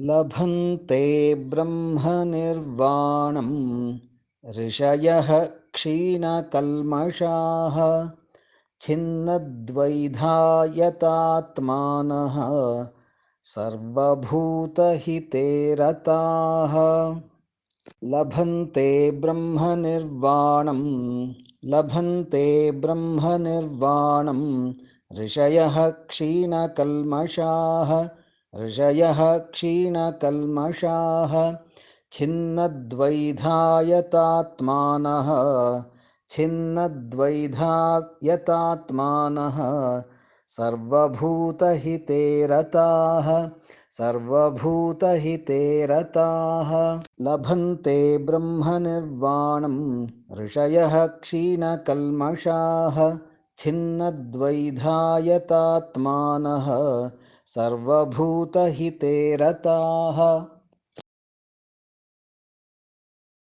लभन्ते ब्रह्मनिर्वाणं ऋषयः क्षीणकल्मषाः छिन्नद्वैधायतात्मानः सर्वभूतहिते रताः लभन्ते ब्रह्मनिर्वाणं लभन्ते ब्रह्मनिर्वाणं ऋषयः क्षीणकल्मषाः ऋषयः क्षीणकल्मषाः छिन्नद्वैधायतात्मानः छिन्नद्वैधायतात्मानः सर्वभूतहिते रताः सर्वभूतहिते रताः लभन्ते ब्रह्मनिर्वाणं ऋषयः क्षीणकल्मषाः छिन्नद्वैधायतात्मानः सर्वभूतहिते रताः